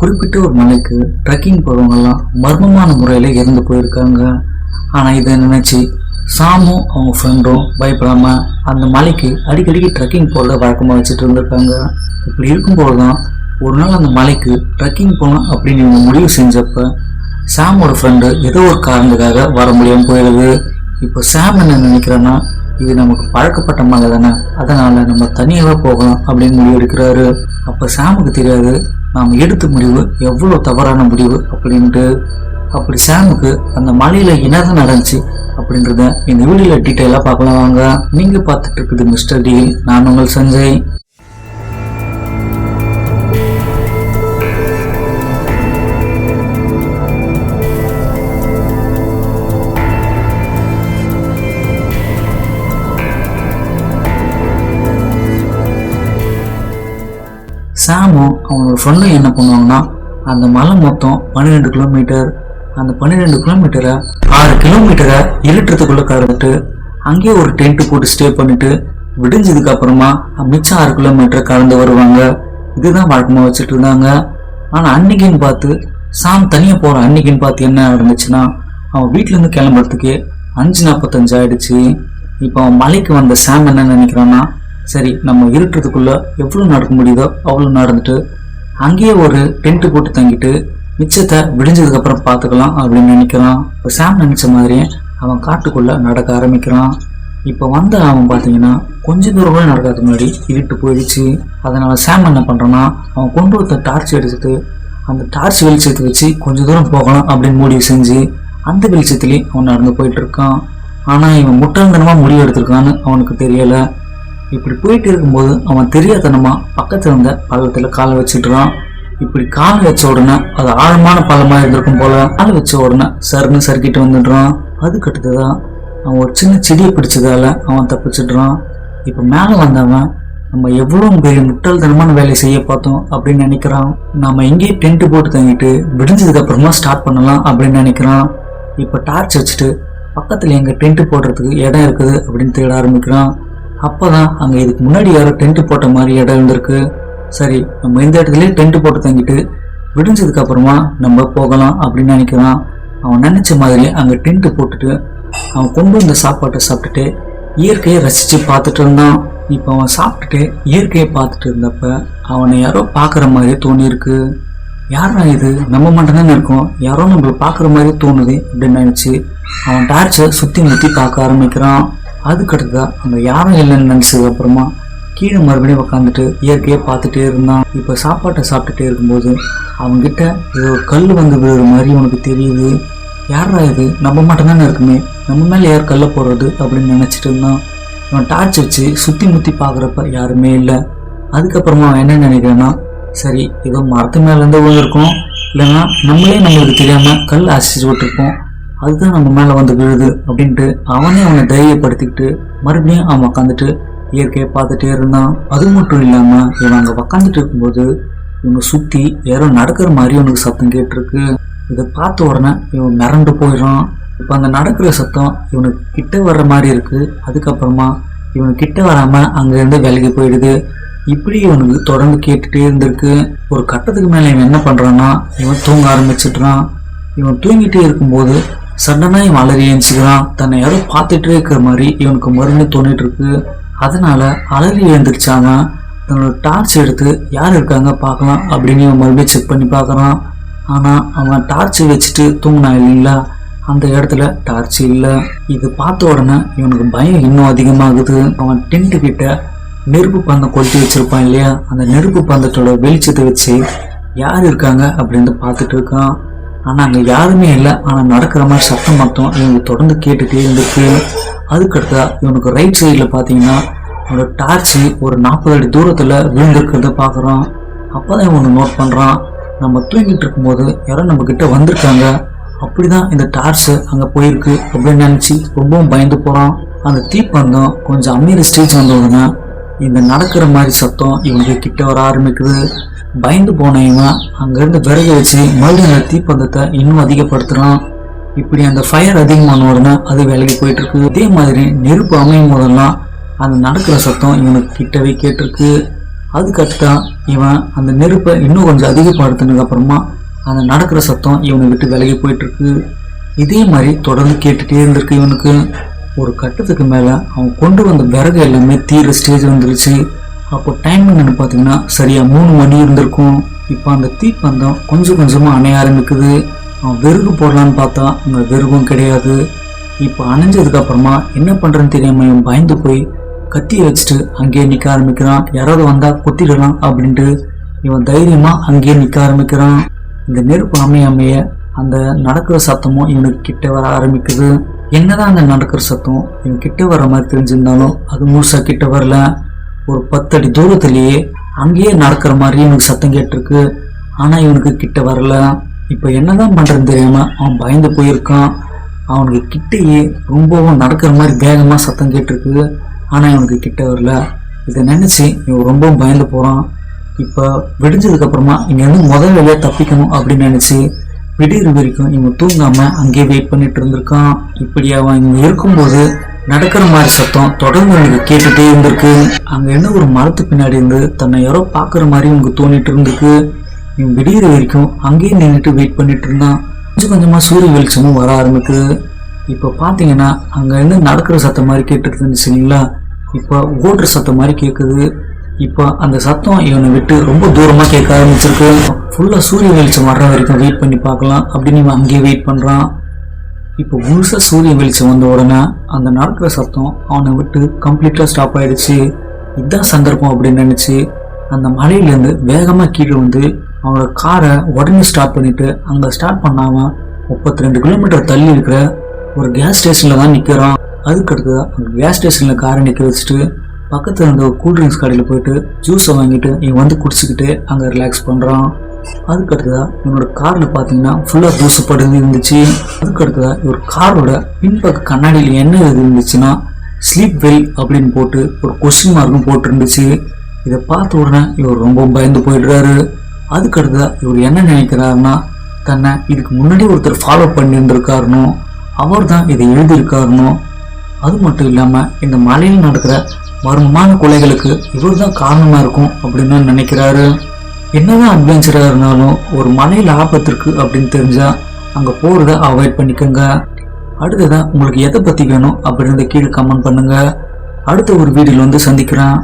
குறிப்பிட்ட ஒரு மலைக்கு ட்ரெக்கிங் போகிறவங்கெல்லாம் மர்மமான முறையில் இறந்து போயிருக்காங்க. ஆனால் இதை நினச்சி சாமும் அவங்க ஃப்ரெண்டும் பயப்படாமல் அந்த மலைக்கு அடிக்கடிக்கு ட்ரெக்கிங் போகிறத வழக்கமாக வச்சுட்டு இருந்திருக்காங்க. இப்படி இருக்கும்போது தான் ஒரு நாள் அந்த மலைக்கு ட்ரெக்கிங் போகணும் அப்படின்னு இவங்க முடிவு செஞ்சப்ப சாமோட ஃப்ரெண்டு ஏதோ ஒரு காரணத்துக்காக வர முடியாமல் போயிடுது. இப்போ சாம் என்ன நினைக்கிறேன்னா இது நமக்கு பழக்கப்பட்ட மலை தானே அதனால் நம்ம தனியாக போகலாம் அப்படின்னு முடிவு எடுக்கிறாரு அப்போ சாமுக்கு தெரியாது. நாம் எடுத்த முடிவு எவ்வளோ தவறான முடிவு அப்படின்ட்டு அப்படி சாமுக்கு அந்த மலையில் என்னது நடந்துச்சு அப்படின்றத இந்த வீடியோவில் டீட்டெயிலாக பார்க்கலாம் வாங்க நீங்கள் பார்த்துட்டு இருக்குது மிஸ்டர் டி. நான் உங்கள் சஞ்சய். ஒரு அவனோட என்ன பண்ணுவாங்கன்னா அந்த மலை மொத்தம் பன்னிரெண்டு கிலோமீட்டர் அந்த பன்னிரெண்டு கிலோமீட்டரை ஆறு கிலோமீட்டரை இருட்டுறதுக்குள்ளே கடந்துட்டு அங்கேயே ஒரு டென்ட் போட்டு ஸ்டே பண்ணிட்டு விடிஞ்சதுக்கு அப்புறமா மிச்சம் ஆறு கிலோமீட்டர் கடந்து வருவாங்க. இதுதான் வழக்கமாக வச்சுட்டு இருந்தாங்க. ஆனால் அன்னைக்குன்னு பார்த்து சாம் தனியாக போகிற அன்னைக்குன்னு பார்த்து என்ன நடந்துச்சுன்னா அவன் வீட்டிலேருந்து இருந்து கிளம்புறதுக்கு அஞ்சு நாற்பத்தஞ்சு ஆயிடுச்சு. இப்போ அவன் மலைக்கு வந்த சாம் என்ன நினைக்கிறான்னா சரி நம்ம இருட்டுறதுக்குள்ளே எவ்வளோ நடக்க முடியுதோ அவ்வளோ நடந்துட்டு அங்கேயே ஒரு டென்ட் போட்டு தங்கிட்டு மிச்சத்தை விடிஞ்சதுக்கு அப்புறம் பார்த்துக்கலாம் அப்படின்னு நினைக்கிறான். இப்போ சாம் நினைச்ச மாதிரியே அவன் காட்டுக்குள்ள நடக்க ஆரம்பிக்கிறான். இப்போ வந்த அவன் பார்த்தீங்கன்னா கொஞ்ச தூரம் கூட நடக்காத முன்னாடி இருட்டு போயிடுச்சு. அதனால சாம் என்ன பண்ணுறான்னா அவன் கொண்டு வந்த டார்ச் எடுத்துட்டு அந்த டார்ச் வெளிச்சத்தை வச்சு கொஞ்ச தூரம் போகலாம் அப்படின்னு முடிவு செஞ்சு அந்த வெளிச்சத்துலேயும் அவன் நடந்து போயிட்டு இருக்கான். ஆனால் இவன் முட்டாள்தனமா முடிவு எடுத்திருக்கான்னு அவனுக்கு தெரியலை. இப்படி போயிட்டு இருக்கும்போது அவன் தெரியாதனமா பக்கத்தில் இருந்த பள்ளத்தில் காலை வச்சுட்டுறான் இப்படி காலை வச்ச உடனே அது ஆழமான பள்ளமாக இருந்திருக்கும் போல அதை வச்ச உடனே சருன்னு சறுக்கிட்டு வந்துடுறான். அதுக்கு அடுத்ததான் அவன் ஒரு சின்ன செடியை பிடிச்சதால அவன் தப்பிச்சிடுறான். இப்போ மேலே வந்தவன் நம்ம எவ்வளோ பெரிய முட்டாள்தனமான வேலையை செய்ய பார்த்தோம் அப்படின்னு நினைக்கிறான். நம்ம எங்கேயே டென்ட் போட்டு தங்கிட்டு விடிஞ்சதுக்கு அப்புறமா ஸ்டார்ட் பண்ணலாம் அப்படின்னு நினைக்கிறான். இப்போ டார்ச் வச்சுட்டு பக்கத்தில் எங்கள் டென்ட் போடுறதுக்கு இடம் இருக்குது அப்படின்னு தேட ஆரம்பிக்கிறான். அப்பதான் அங்கே இதுக்கு முன்னாடி யாரோ டென்ட் போட்ட மாதிரி இடம் இருந்திருக்கு. சரி நம்ம இந்த இடத்துலயே டென்ட் போட்டு தங்கிட்டு விடிஞ்சதுக்கு அப்புறமா நம்ம போகலாம் அப்படின்னு நினைக்கிறான். அவன் நினைச்ச மாதிரி அங்கே டென்ட் போட்டுட்டு அவன் கொண்டு வந்த சாப்பாட்டை சாப்பிட்டுட்டு இயற்கையை ரசிச்சு பார்த்துட்டு இருந்தான். இப்போ அவன் சாப்பிட்டுட்டு இயற்கையை பார்த்துட்டு இருந்தப்ப அவனை யாரோ பார்க்குற மாதிரி தோணியிருக்கு. யாரா இது? நம்ம மட்டும்தானே இருக்கோம். யாரோ நம்மள பார்க்குற மாதிரி தோணுது அப்படின்னு நினச்சி அவன் டார்ச்சை சுற்றி முற்றி பார்க்க ஆரம்பிக்கிறான். அதுக்கடுத்ததா அங்கே யாரும் இல்லைன்னு நினச்சதுக்கு அப்புறமா கீழே மறுபடியும் உட்காந்துட்டு இயற்கையை பார்த்துட்டே இருந்தான். இப்போ சாப்பாட்டை சாப்பிட்டுட்டே இருக்கும்போது அவங்ககிட்ட ஏதோ ஒரு கல் வந்து விழுற மாதிரி உனக்கு தெரியுது. யாரா இது? நம்ம மட்டும்தானே இருக்குமே. நம்ம மேலே யார் கல்லை போடுறது அப்படின்னு நினச்சிட்டு இருந்தான். அவன் டார்ச் வச்சு சுற்றி முற்றி பார்க்குறப்ப யாருமே இல்லை. அதுக்கப்புறமா அவன் என்ன நினைக்கிறேன்னா சரி ஏதோ மரத்து மேலேருந்து விழுந்திருக்கோம். இல்லைன்னா நம்மளே நம்மளுக்கு தெரியாமல் கல் அசிச்சு விட்டுருப்போம். அதுதான் நம்ம மேலே வந்து விழுது அப்படின்ட்டு அவனே அவனை தைரியப்படுத்திக்கிட்டு மறுபடியும் அவன் உட்காந்துட்டு இயற்கையை பார்த்துட்டே இருந்தான். அது மட்டும் இல்லாமல் இவன் அங்கே உக்காந்துட்டு இருக்கும்போது இவனை சுற்றி யாரோ நடக்கிற மாதிரி அவனுக்கு சத்தம் கேட்டிருக்கு. இதை பார்த்த உடனே இவன் மிரண்டு போயிடுறான். இப்போ அந்த நடக்கிற சத்தம் இவனுக்கு கிட்ட வர்ற மாதிரி இருக்குது அதுக்கப்புறமா இவனுக்கு கிட்ட வராமல் அங்கேருந்து விலகி போயிடுது. இப்படி இவனுக்கு தொடர்ந்து கேட்டுகிட்டே இருந்திருக்கு. ஒரு கட்டத்துக்கு மேலே இவன் என்ன பண்ணுறான்னா இவன் தூங்க ஆரம்பிச்சிட்றான். இவன் தூங்கிட்டே இருக்கும்போது சடனாக இவன் அலறி எழுந்துச்சுக்கிறான் தன்னை யாரோ பார்த்துட்டே இருக்கிற மாதிரி இவனுக்கு மறுபடியும் தோணிட்டு இருக்கு அதனால அலறி எழுந்திரிச்சாங்க. தன்னோட டார்ச் எடுத்து யார் இருக்காங்க பார்க்கலாம் அப்படின்னு இவன் மறுபடியும் செக் பண்ணி பார்க்குறான். ஆனால் அவன் டார்ச் வச்சுட்டு தூங்கினான் இல்லைங்களா? அந்த இடத்துல டார்ச் இல்லை. இது பார்த்த உடனே இவனுக்கு பயம் இன்னும் அதிகமாகுது. அவன் டென்ட்டு கிட்ட நெருப்பு பந்தம் கொளுத்தி வச்சிருப்பான் இல்லையா? அந்த நெருப்பு பந்தத்தோட வெளிச்சத்தை வச்சு யார் இருக்காங்க அப்படின்னு பார்த்துட்டு இருக்கான். ஆனால் அங்கே யாருமே இல்லை. ஆனால் நடக்கிற மாதிரி சத்தம் மட்டும் இவங்க தொடர்ந்து கேட்டுகிட்டே இருந்திருக்கு அதுக்கடுத்தா இவனுக்கு ரைட் சைடில் பார்த்தீங்கன்னா அவனோட டார்ச்சு ஒரு நாற்பது அடி தூரத்தில் விழுந்திருக்கிறத அப்போ தான் இவனு நோட் பண்ணுறான் நம்ம தூங்கிட்டு இருக்கும்போது யாரோ நம்மக்கிட்ட வந்திருக்காங்க. அப்படி தான் இந்த டார்ச்சு அங்கே போயிருக்கு அப்படின்னு நினச்சி ரொம்பவும் பயந்து போகிறான் அந்த தீப்பந்தம் கொஞ்சம் அம்மீற ஸ்டேஜ் வந்த உடனே இந்த நடக்கிற மாதிரி சத்தம் இவனுக்கு கிட்ட வர ஆரம்பிக்குது. பயந்து போன இவன் அங்கிருந்து விறகு வச்சு மறுபடியும் அந்த தீப்பந்தத்தை இன்னும் அதிகப்படுத்துகிறான் இப்படி அந்த ஃபயர் அதிகமான உடனே அது விலகி போயிட்டுருக்கு. இதே மாதிரி நெருப்பு அமையும் போதெல்லாம் அந்த நடக்கிற சத்தம் இவனுக்கு கிட்டவே கேட்டிருக்கு. அதுக்கு இவன் அந்த நெருப்பை இன்னும் கொஞ்சம் அதிகப்படுத்தினதுக்கு அப்புறமா அந்த நடக்கிற சத்தம் இவனை விட்டு விலகி போயிட்டுருக்கு. இதே மாதிரி தொடர்ந்து கேட்டுகிட்டே இருந்திருக்கு இவனுக்கு. ஒரு கட்டத்துக்கு மேலே அவன் கொண்டு வந்த விறகு எல்லாமே தீர ஸ்டேஜ் வந்துருச்சு. அப்போ டைம் என்னென்னு பார்த்தீங்கன்னா சரியாக மூணு மணி இருந்திருக்கும். இப்போ அந்த தீப்பந்தம் கொஞ்சம் கொஞ்சமாக அணைய ஆரம்பிக்குது. அவன் வெறுகு போடலான்னு பார்த்தா அங்கே வெறுகும் கிடையாது. இப்போ அணைஞ்சதுக்கு அப்புறமா என்ன பண்ணுறேன்னு தெரியாமல் இவன் பயந்து போய் கத்தியை வச்சுட்டு அங்கேயே நிற்க ஆரம்பிக்கிறான். யாராவது வந்தால் கொத்திடலாம் அப்படின்ட்டு இவன் தைரியமாக அங்கேயே நிற்க ஆரம்பிக்கிறான். இந்த நெருப்பு அமைய அமைய அந்த நடக்கிற சத்தமும் இவனுக்கு கிட்ட வர ஆரம்பிக்குது. என்னதான் அங்கே நடக்கிற சத்தம்? இவன் கிட்ட வர மாதிரி தெரிஞ்சிருந்தாலும் அது முழுசாக கிட்ட வரல. ஒரு பத்தடி தூரத்துலேயே அங்கேயே நடக்கிற மாதிரி இவனுக்கு சத்தம் கேட்டிருக்கு. ஆனால் இவனுக்கு கிட்ட வரல. இப்போ என்னதான் பண்ணுறதுன்னு தெரியாமல் அவன் பயந்து போயிருக்கான். அவனுக்கு கிட்டேயே ரொம்பவும் நடக்கிற மாதிரி வேகமாக சத்தம் கேட்டிருக்கு. ஆனால் இவனுக்கு கிட்ட வரல. இதை நினச்சி இவன் ரொம்பவும் பயந்து போகிறான் இப்போ விடிஞ்சதுக்கப்புறமா இங்கேருந்து முதல் வேலையா தப்பிக்கணும் அப்படின்னு நினச்சி விடிகிற வரைக்கும் இவன் தூங்காம அங்கேயே வெயிட் பண்ணிட்டு இருந்திருக்கான். இப்படி அவன் இங்க இருக்கும்போது நடக்கிற மாதிரி சத்தம் தொடர்ந்து எனக்கு கேட்டுட்டே இருந்திருக்கு. அங்க என்ன ஒரு மரத்து பின்னாடி இருந்து தன்னை யாரோ பாக்குற மாதிரி உங்களுக்கு தோணிட்டு இருந்திருக்கு. இவன் விடிகிற வரைக்கும் அங்கேயே நின்றுட்டு வெயிட் பண்ணிட்டு இருந்தான். கொஞ்சம் கொஞ்சமா சூரிய வெளிச்சமும் வர ஆரம்பிக்குது. இப்போ பார்த்தீங்கன்னா அங்க இருந்து நடக்கிற சத்தம் மாதிரி கேட்டுட்டு சரிங்களா இல்லைங்களா இப்போ ஓடுற சத்தம் மாதிரி கேட்குது இப்போ அந்த சத்தம் இவனை விட்டு ரொம்ப தூரமாக கேட்க ஆரம்பிச்சிருக்கு. ஃபுல்லாக சூரிய வெளிச்சம் வர்ற வரைக்கும் வெயிட் பண்ணி பார்க்கலாம். அப்படின்னு இவன் அங்கேயே வெயிட் பண்ணுறான் இப்போ முழுசாக சூரிய வெளிச்சம் வந்த உடனே அந்த நடக்கிற சத்தம் அவனை விட்டு கம்ப்ளீட்டாக ஸ்டாப் ஆகிடுச்சு இதுதான் சந்தர்ப்பம் அப்படின்னு நினச்சி அந்த மலையிலேருந்து வேகமாக கீழே வந்து அவனோட காரை உடனே ஸ்டாப் பண்ணிவிட்டு அங்கே ஸ்டார்ட் பண்ணாமல் முப்பத்தி ரெண்டு கிலோமீட்டர் தள்ளி இருக்கிற ஒரு கேஸ் ஸ்டேஷனில் தான் நிற்கிறான் அதுக்கு அந்த கேஸ் ஸ்டேஷனில் காரை நிற்க வச்சுட்டு பக்கத்தில் இருந்த ஒரு கூல் ட்ரிங்க்ஸ் கடையில் போயிட்டு ஜூஸை வாங்கிட்டு இவன் வந்து குடிச்சுக்கிட்டு அங்கே ரிலாக்ஸ் பண்ணுறான் அதுக்கடுத்ததா இவனோட காரில் பார்த்தீங்கன்னா ஃபுல்லாக தூசு படுந்து இருந்துச்சு. அதுக்கடுத்ததா இவர் காரோட பின்பக்க கண்ணாடியில் என்ன இது இருந்துச்சுன்னா ஸ்லீப் வெல் அப்படின்னு போட்டு ஒரு கொஸ்டின் மார்க்கும் போட்டுருந்துச்சு. இதை பார்த்த உடனே இவர் ரொம்ப பயந்து போயிடுறாரு. அதுக்கடுத்ததா இவர் என்ன நினைக்கிறாருன்னா தன்னை இதுக்கு முன்னாடி ஒருத்தர் ஃபாலோ பண்ணியிருந்திருக்காருனோ அவர் தான் இதை எழுதியிருக்காருனோ. அது மட்டும் இல்லாமல் இந்த மலையில் நடக்கிற மர்மமான கொலைகளுக்கு இவர் தான் காரணமாக இருக்கும் அப்படின்னு நினைக்கிறாரு. என்னதான் அட்வென்ச்சராக இருந்தாலும் ஒரு மலையில் ஆபத்து இருக்கு அப்படின்னு தெரிஞ்சா அங்கே போகிறத அவாய்ட் பண்ணிக்கோங்க. அடுத்ததான் உங்களுக்கு எதை பற்றி வேணும் அப்படின்னு கீழே கமெண்ட் பண்ணுங்க. அடுத்த ஒரு வீடியோவில் வந்து சந்திக்கிறேன்.